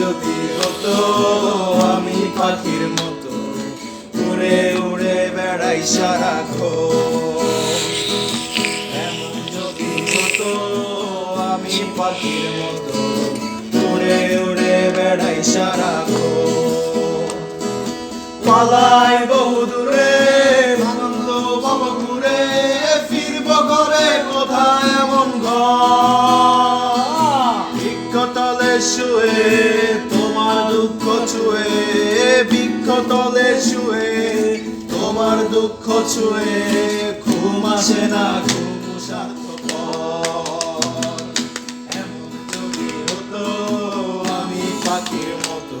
যদি হতো আমি পাখির মতো উড়ে উড়ে বেড়াই বেড়াই সারাক্ষণ পালাই বহু দূরে তলে শুয়ে, তোমার দুঃখ ছুঁয়ে, বৃক্ষ তলে শুয়ে, তোমার দুঃখ ছুঁয়ে, ঘুম আসে না, ঘুম এমন যদি হতো, আমি পাখির মতো